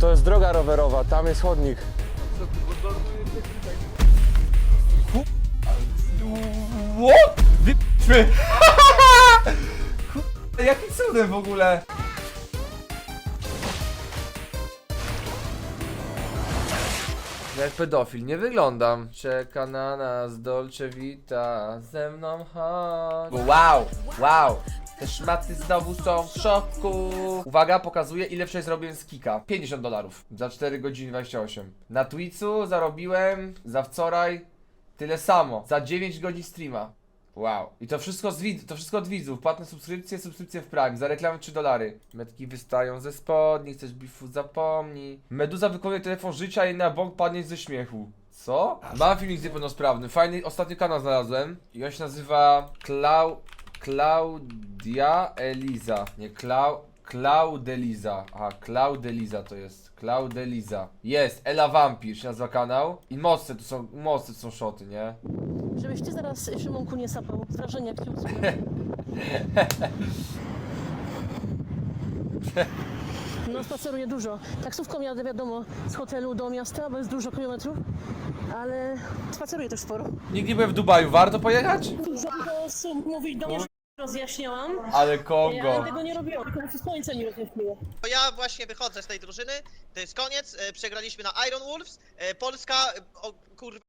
To jest droga rowerowa, tam jest chodnik. What? Wyjdźmy! Jaki cudem w ogóle? Jak pedofil nie wyglądam. Czeka na nas Dolce Vita, ze mną chodź. Wow, wow. Te szmaty znowu są w szoku. Uwaga, pokazuję ile wczoraj zrobiłem z kika. 50 dolarów. Za 4 godziny 28. Na Twitchu zarobiłem za wczoraj tyle samo. Za 9 godzin streama. Wow. I to wszystko z to wszystko od widzów. Płatne subskrypcje, subskrypcje w Prime. Za reklamę 3 dolary. Metki wystają ze spodni, chcesz bifu zapomnij. Meduza wykonuje telefon życia i na bok padnie ze śmiechu. Co? Mam filmik z niepełnosprawnym. Fajny ostatni kanał znalazłem. I on się nazywa Klau... Klaudia Eliza. Nie, Klau... Claudeliza. Aha, Claudeliza to jest. Claudeliza. Jest, Ela Vampir się nazywa kanał. I mocne tu są, tu są szoty, nie? Żebyś ty zaraz Szymonku nie sapał. Z wrażenia jak ci usłyszę. No spaceruję dużo. Taksówką jadę wiadomo z hotelu do miasta, bo jest dużo kilometrów. Ale spaceruję też sporo. Nikt nie byłem w Dubaju, warto pojechać? Dużo osób mówi do mnie, że rozjaśniałam. Ale Ja tego nie robiłam, tylko mi się słońce nie rozjaśniło. To ja właśnie wychodzę z tej drużyny, to jest koniec, e, przegraliśmy na Iron Wolves, e, Polska, e, o kurwa,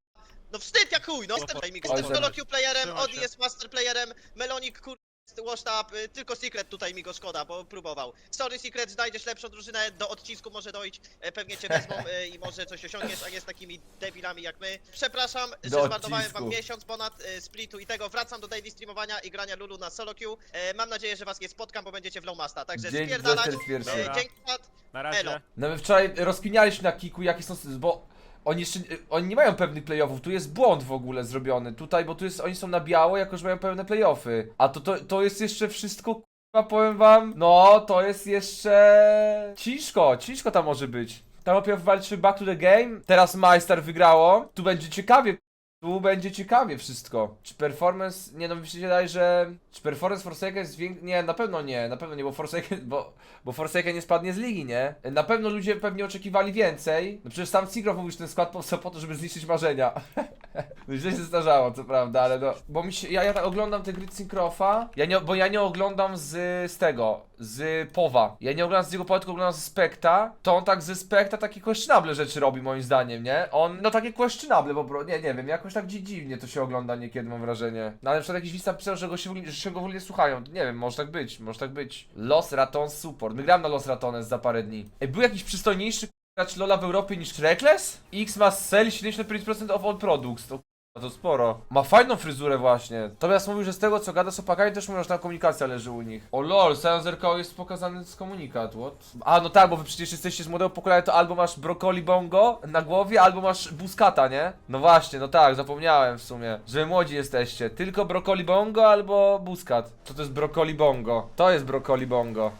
no wstyd jak chuj, no. Jestem tutaj Oj, Jestem solo queue playerem, Odi jest master playerem, Melonik kurwa jest washtap, e, tylko Secret tutaj mi go szkoda, bo próbował. Sorry Secret, znajdziesz lepszą drużynę, do odcisku może dojść, e, pewnie cię wezmą e, i może coś osiągniesz, a nie z takimi debilami jak my. Przepraszam, że Do zmarnowałem odcisku. wam miesiąc ponad e, splitu i tego, wracam do daily streamowania i grania Lulu na solo queue. Mam nadzieję, że was nie spotkam, bo będziecie w Lowmasta, także Dzięki za spierdalać. 41. Dobra. Dzięki czat. Na razie. Elo. No my wczoraj rozkminialiśmy na kiku jakie są, bo oni jeszcze, oni nie mają pewnych playoffów, tu jest błąd w ogóle zrobiony tutaj, bo tu jest, oni są na biało, jako że mają pełne playoffy, a to, to, to jest jeszcze wszystko, k***a, powiem wam, no to jest jeszcze ciężko, ciężko tam może być. Tam opiew walczy back to the game, teraz Majstar wygrało, tu będzie ciekawie, tu będzie ciekawie wszystko. Czy performance, nie no mi się wydaje, że... Czy performance Forsaken jest większy? Nie, na pewno nie, na pewno nie, bo Forsaken, bo, bo Forsaken nie spadnie z ligi, nie? Na pewno ludzie pewnie oczekiwali więcej. No przecież sam Sigro mówił, że ten skład powstał po to, żeby zniszczyć marzenia. no źle się zdarzało, co prawda, ale no... Bo mi się, ja, ja tak oglądam te gry Syncrofa, ja nie, bo ja nie oglądam z, z tego, z Powa. Ja nie oglądam z jego powa, tylko oglądam ze Spekta. To on tak ze Spekta takie questionable rzeczy robi moim zdaniem, nie? On, no takie questionable, bo nie, nie wiem, jakoś tak dzi- dziwnie to się ogląda niekiedy, mam wrażenie. No ale na przykład jakiś widz napisał, że go się, w ogóle- że się go w ogóle nie słuchają. Nie wiem, może tak być, może tak być. Los Raton Support. My na Los Ratones za parę dni. Ej, był jakiś przystojniejszy gracz Lola w Europie niż Reckless? X ma sell 75% of all products. To a to sporo. Ma fajną fryzurę właśnie. Tobias mówił, że z tego co gada z opakami też mówią, że tam komunikacja leży u nich. O lol, Science RKO jest pokazany z komunikat, what? A no tak, bo wy przecież jesteście z młodego pokolenia, to albo masz brokoli bongo na głowie, albo masz buskata, nie? No właśnie, no tak, zapomniałem w sumie, że wy młodzi jesteście. Tylko brokoli bongo albo buskat. Co to jest brokoli bongo? To jest brokoli bongo.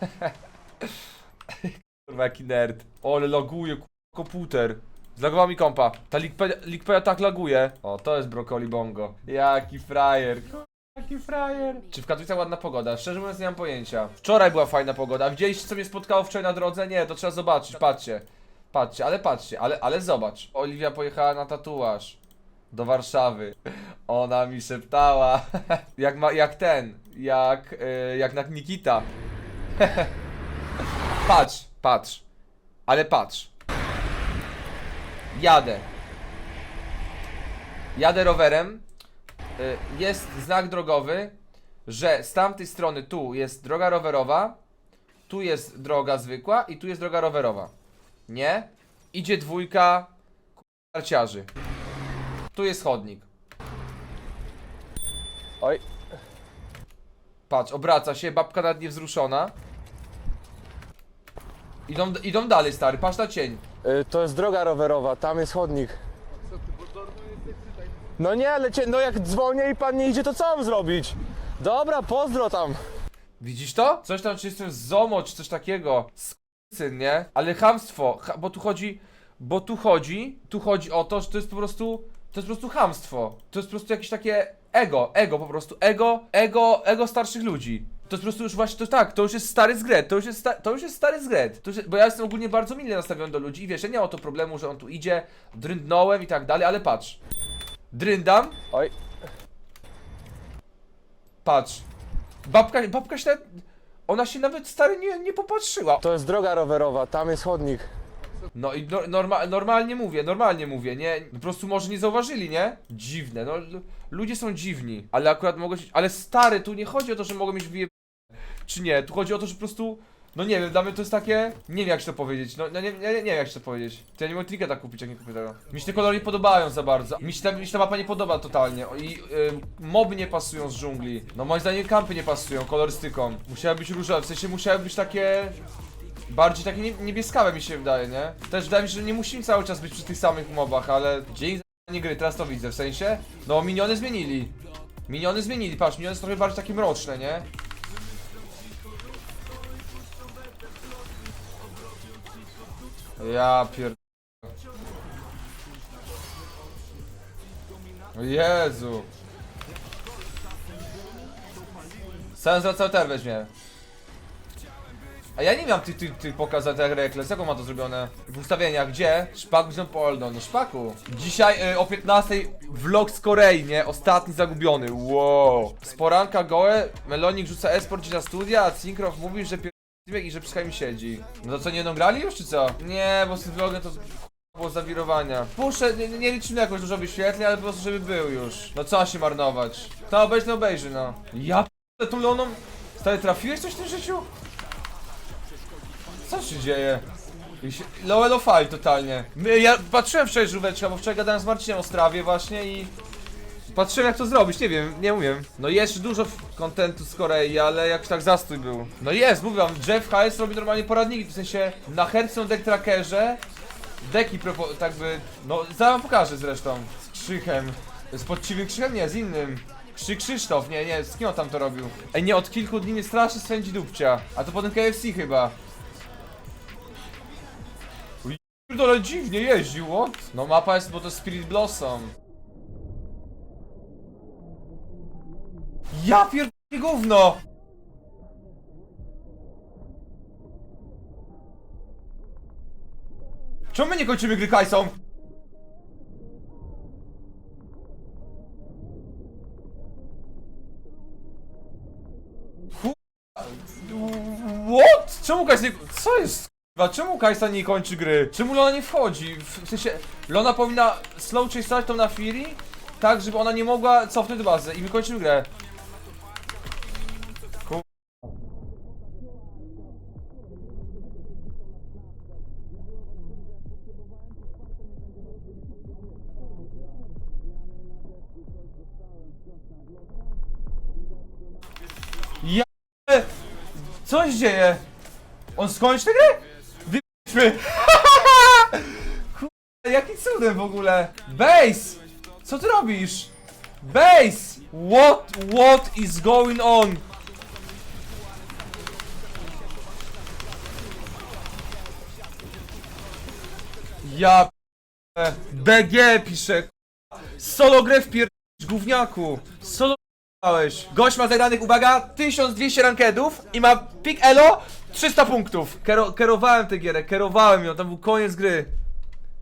Kurwa, jaki nerd. O, ale laguje, ku- komputer. Zlagował mi kompa. Ta Lickpedia tak laguje. O, to jest brokoli bongo. Jaki frajer. Jaki frajer. Czy w Katowicach ładna pogoda? Szczerze mówiąc nie mam pojęcia. Wczoraj była fajna pogoda. Widzieliście co mnie spotkało wczoraj na drodze? Nie, to trzeba zobaczyć. Patrzcie. Patrzcie, ale patrzcie, ale, ale zobacz. Oliwia pojechała na tatuaż. Do Warszawy. Ona mi szeptała. jak ma, jak ten. Jak, y, jak na Nikita. patrz, patrz. Ale patrz. Jadę. Jadę rowerem. Y, Jest znak drogowy, że z tamtej strony tu jest droga rowerowa, tu jest droga zwykła i tu jest droga rowerowa. Nie? Idzie dwójka narciarzy. Tu jest chodnik. Oj, Patrz, obraca się, babka nawet niewzruszona. Idą, idą dalej, stary, patrz na cień. Y, to jest droga rowerowa, tam jest chodnik. No nie, ale cię, no jak dzwonię i pan nie idzie, to co mam zrobić? Dobra, pozdro tam. Widzisz to? Coś tam, czy jestem zomo, czy coś takiego. Syn, nie? Ale chamstwo, ha, bo tu chodzi, bo tu chodzi, tu chodzi o to, że to jest po prostu, to jest po prostu chamstwo. To jest po prostu jakieś takie ego, ego po prostu, ego, ego, ego starszych ludzi. To jest po prostu już właśnie, to tak, to już jest stary zgret, to już jest, sta, to już jest stary zgret. To już bo ja jestem ogólnie bardzo milnie nastawiony do ludzi i wiesz, ja nie mam to problemu, że on tu idzie, dryndnąłem i tak dalej, ale patrz. Dryndam, Oj, patrz. Babka, babka się nawet, ona się nawet stary nie, nie popatrzyła. to jest droga rowerowa, tam jest chodnik. No i no, norma, normalnie mówię, normalnie mówię, nie? Po prostu może nie zauważyli, nie? Dziwne, no ludzie są dziwni, ale akurat mogą się, ale stary, tu nie chodzi o to, że mogą mieć wyje... czy nie, tu chodzi o to, że po prostu, no nie wiem, dla mnie to jest takie, nie wiem jak się to powiedzieć, no, no nie, nie, nie wiem jak się to powiedzieć, to ja nie mogę triketa kupić, jak nie kupię tego. Mi się te kolory nie podobają za bardzo, mi się ta, mi się ta mapa nie podoba totalnie i y, moby nie pasują z dżungli, no moim zdaniem kampy nie pasują kolorystyką, musiały być różowe, w sensie musiały być takie... Bardziej takie nie- niebieskawe mi się wydaje, nie? Też wydaje mi się, że nie musimy cały czas być przy tych samych mobach, ale dzień nie gry, teraz to widzę, w sensie, no miniony zmienili. Miniony zmienili, patrz, miniony są trochę bardziej takie mroczne, nie? Ja pier... O Jezu. Zwracał ter weźmie. A ja nie miałem tych, tych, tych pokazać jak rekles, jak on ma to zrobione? W ustawieniach, gdzie? Szpaku się Poldo, no szpaku. Dzisiaj y, o 15 vlog z Korei, nie? Ostatni zagubiony, wow. Sporanka gołe, Melonik rzuca esport gdzieś na studia, a Cinkrow mówi, że i że przy mi siedzi. No to co, nie grali już, czy co? Nie, bo z tym vlogiem to było zawirowania. Puszczę, nie, nie liczymy jakoś dużo wyświetleń, ale po prostu żeby był już. No co się marnować? To obejrzy, no obejrzy, no. Ja p***, tą Leoną... Stary, trafiłeś coś w tym życiu? Co się dzieje? I się- Low elo file totalnie. My, ja patrzyłem wczoraj żółweczka, bo wczoraj gadałem z Marcinem o strawie właśnie i... Patrzyłem jak to zrobić, nie wiem, nie umiem. No jest dużo kontentu z Korei, ale jakoś tak zastój był. No jest, mówię wam, Jeff Hayes robi normalnie poradniki, w sensie na Hearthstone Deck Trackerze deki propo, tak by, no zaraz wam pokażę zresztą, z Krzychem. Z poczciwym Krzychem? Nie, z innym. Krzy Krzysztof, nie, nie, z kim on tam to robił? Ej, nie, od kilku dni mnie strasznie swędzi dupcia. A to potem KFC chyba. Pierdolę dziwnie jeździł, what? No mapa jest, bo to Spirit Blossom. Ja pierdolę gówno! Czemu my nie kończymy gry Kajsą? What? Czemu Kajsa nie... Co jest? Kurwa, Czemu Kajsa nie kończy gry? Czemu Lona nie wchodzi? W sensie, Lona powinna slow chase'ać tą na Fury, tak żeby ona nie mogła cofnąć do bazy i my kończymy grę. Co się dzieje? On skończy tę grę? Wyjdźmy! Jaki cudem w ogóle? Base! Co ty robisz? Base! What, what is going on? Ja BG pisze Solo grę w pier... gówniaku Solo Małeś. Gość ma zagranych, uwaga, 1200 rankedów i ma pick elo 300 punktów. Kero, kierowałem tę gierę, kierowałem ją, tam był koniec gry.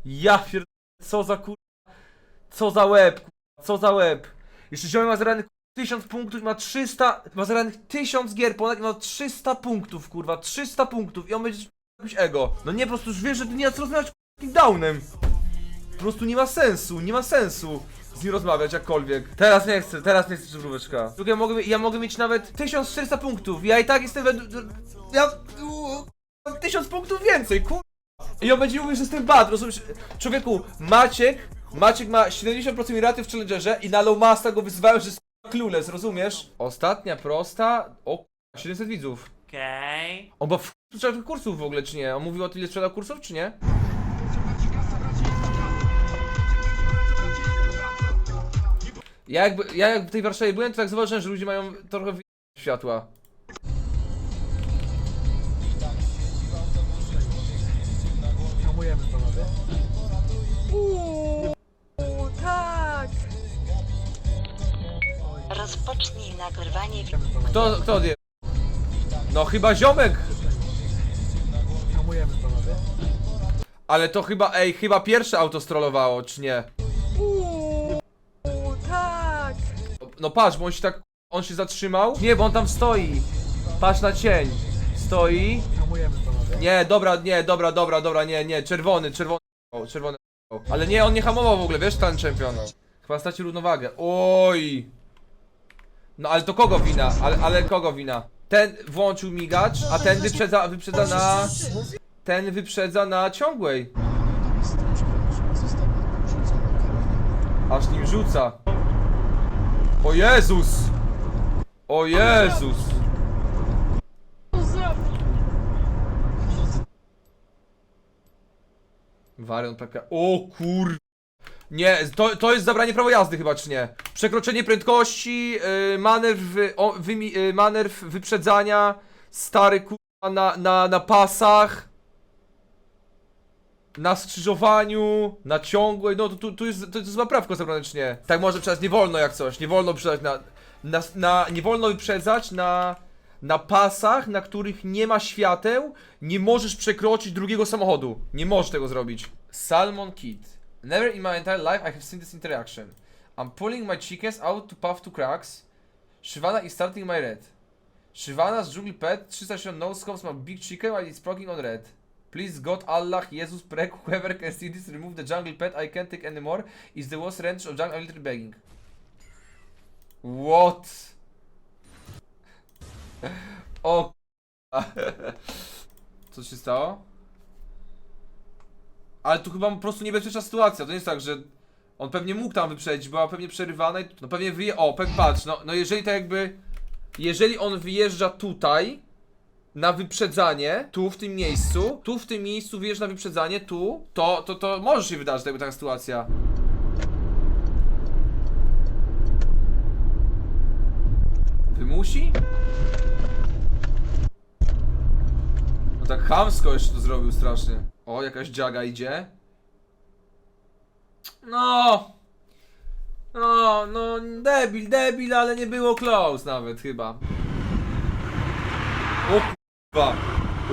Ja pier... co za kur... Co za łeb, kur- co za łeb. Jeszcze ziomek ma zagranych 1000 punktów i ma 300... Ma zagranych 1000 gier ponad i ma 300 punktów, kurwa, 300 punktów i on będzie jakimś ego. No nie, po prostu już wiesz, że ty nie ma co rozmawiać z downem. Po prostu nie ma sensu, nie ma sensu z nim rozmawiać jakkolwiek. Teraz nie chcę, teraz nie chcę żółweczka. Ja mogę, ja mogę mieć nawet 1400 punktów. Ja i tak jestem według... Ja... Mam 1000 punktów więcej, kur... I on będzie mówił, że jestem bad, rozumiesz? Człowieku, Maciek... Maciek ma 70% raty w Challengerze i na low masta go wyzywają, że jest clueless, rozumiesz? Ostatnia prosta... O k***a, 700 widzów. Okej. On ma w sprzedał kursów w ogóle, czy nie? On mówił o tyle sprzedał kursów, czy nie? Ja jakby, ja jak w tej Warszawie byłem, to tak zauważyłem, że ludzie mają trochę światła. Rozpocznij nagrywanie Kto, kto odje... No chyba ziomek. Ale to chyba, ej, chyba pierwsze auto strollowało, czy nie? No patrz, bo on się tak, on się zatrzymał. Nie, bo on tam stoi. Patrz na cień. Stoi. Nie, dobra, nie, dobra, dobra, dobra, nie, nie, czerwony, czerwony, o, czerwony. Ale nie, on nie hamował w ogóle, wiesz, ten czempion. Chyba straci równowagę. Oj. No ale to kogo wina? Ale, ale kogo wina? Ten włączył migacz, a ten wyprzedza, wyprzedza na... Ten wyprzedza na ciągłej. Aż nim rzuca. O Jezus! O Jezus! Wariant PK. O kur... Nie, to, to jest zabranie prawa jazdy chyba, czy nie? Przekroczenie prędkości, yy, manewr, wy, o, wymi, yy, manewr wyprzedzania, stary kurwa na, na, na pasach, na skrzyżowaniu, na ciągłej, no to tu, tu jest, to jest chyba prawko zabrane, czy nie? Tak może przez nie wolno jak coś, nie wolno wyprzedzać na, na, na nie wolno wyprzedzać na, na pasach, na których nie ma świateł, nie możesz przekroczyć drugiego samochodu. Nie możesz tego zrobić. Salmon Kid. Never in my entire life I have seen this interaction. I'm pulling my chickens out to puff to cracks. Shivana is starting my red. Shivana's jungle pet 360 no scopes my big chicken while it's progging on red. Please God Allah, Jesus, pray whoever can see this, remove the jungle pet, I can't take anymore. Is the worst wrench of jungle, I'm literally begging. What? O. Co się stało? Ale tu chyba po prostu niebezpieczna sytuacja. To nie jest tak, że on pewnie mógł tam wyprzedzić, była pewnie przerywana i no pewnie wyje... O, patrz, no, no jeżeli tak jakby... Jeżeli on wyjeżdża tutaj na wyprzedzanie, tu w tym miejscu, tu w tym miejscu wyjeżdża na wyprzedzanie, tu, to, to, to może się wydarzyć jakby taka sytuacja. Wymusi? No tak chamsko jeszcze to zrobił strasznie. O, jakaś dziaga idzie. No. No, no, debil, debil, ale nie było close nawet chyba. O kurwa.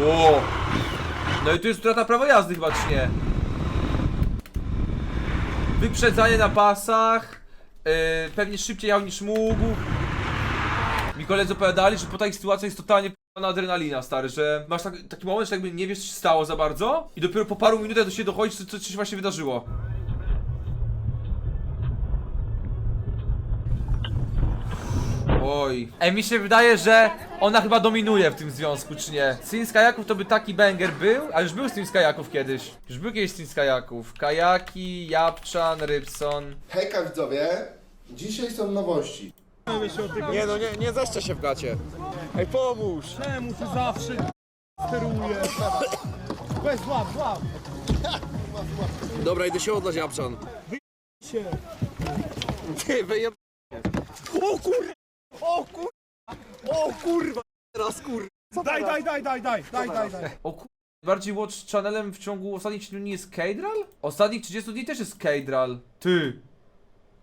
O. No i tu jest utrata prawa jazdy chyba, czy nie? Wyprzedzanie na pasach. Yy, pewnie szybciej jechał niż mógł. Mi koledzy opowiadali, że po takich sytuacjach jest totalnie na adrenalina, stary, że masz tak, taki moment, że jakby nie wiesz, co się stało za bardzo i dopiero po paru minutach do się dochodzi, co, co, co się właśnie wydarzyło. Oj. Ej, mi się wydaje, że ona chyba dominuje w tym związku, czy nie? Syn z kajaków to by taki banger był, a już był syn z kajaków kiedyś. Już był kiedyś syn z kajaków. Kajaki, Japczan, Rybson. Hejka widzowie, dzisiaj są nowości. Nie no, nie, nie zeszczę się w gacie. Ej, pomóż! Czemu ty zawsze steruje? Weź złap, złap Dobra, idę się odlać, Japczan. się. Ty, wyjeb... O kur... O kur... O kurwa! Teraz kur... Daj, daj, daj, daj, daj, daj, daj, daj. O kur... Bardziej Watch Channelem w ciągu ostatnich 7 dni jest Keidral? Ostatnich 30 dni też jest Keidral. Ty.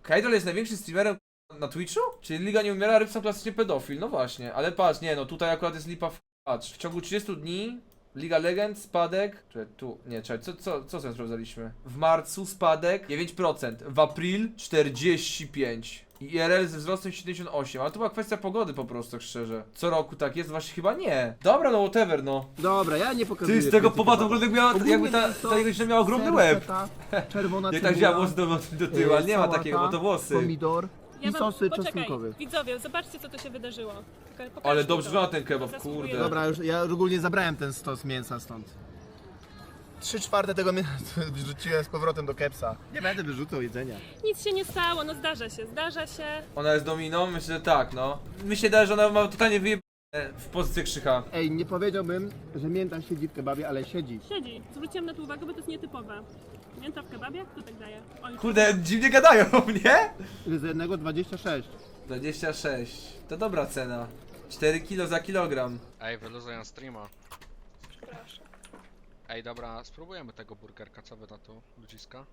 Keidral jest największym streamerem na Twitchu? Czyli Liga nie umiera, Rybson klasycznie pedofil. No właśnie, ale patrz, nie no, tutaj akurat jest lipa w... Patrz, w ciągu 30 dni Liga Legend, spadek. Czekaj, tu, nie, czekaj, co, co, co sobie sprawdzaliśmy? W marcu spadek 9%, w april 45%. I IRL ze wzrostem 78, ale to była kwestia pogody po prostu, tak szczerze. Co roku tak jest? Właśnie chyba nie. Dobra, no whatever, no. Dobra, ja nie pokazuję. Ty z tego powodu miała, Ogólnie jakby ta, jest to ta jego dziewczyna miała ogromny łeb. Czerwona Jak tak wzięła włosy do, do tyłu, ale nie ma sałata, takiego, bo to włosy. Pomidor i sosy poczekaj, czosnkowe. Widzowie, zobaczcie co tu się wydarzyło. Pokażmy Ale dobrze to. wygląda ten kebab, Zasługuje. kurde. Dobra, już ja ogólnie zabrałem ten stos mięsa stąd. Trzy czwarte tego mięsa wrzuciłem z powrotem do kepsa. Nie będę wyrzucał jedzenia. Nic się nie stało, no zdarza się, zdarza się. Ona jest dominą? Myślę, że tak, no. Mi się wydaje, że ona ma totalnie wyjebane w pozycję krzycha. Ej, nie powiedziałbym, że mięta siedzi w kebabie, ale siedzi. Siedzi. Zwróciłam na to uwagę, bo to jest nietypowe. Mięta w kebabie? Kto tak daje? Oj, Kurde, dziwnie gadają, nie? Z jednego 26. 26. To dobra cena. 4 kilo za kilogram. Ej, wyluzuję streama. Ej, dobra, spróbujemy tego burgerka, co wy na to, ludziska?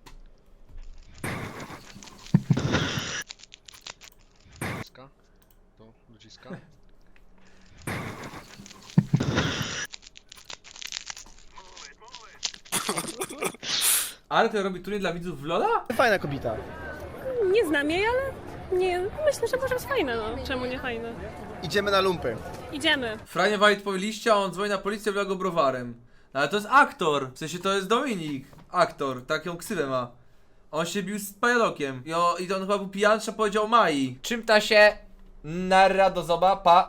Ludziska? Tu, ludziska? Ale to robi turniej dla widzów w Lola? Fajna kobieta. Nie znam jej, ale nie, myślę, że może być fajne, no. Czemu nie fajne? Idziemy na lumpy. Idziemy. Franie wali po liście, a on dzwoni na policję, wlega go browarem. Ale to jest aktor, w sensie to jest Dominik, aktor, taką ksywę ma. On się bił z Pajadokiem i, i on chyba był pijany, powiedział Mai. Czym ta się narradozoba pa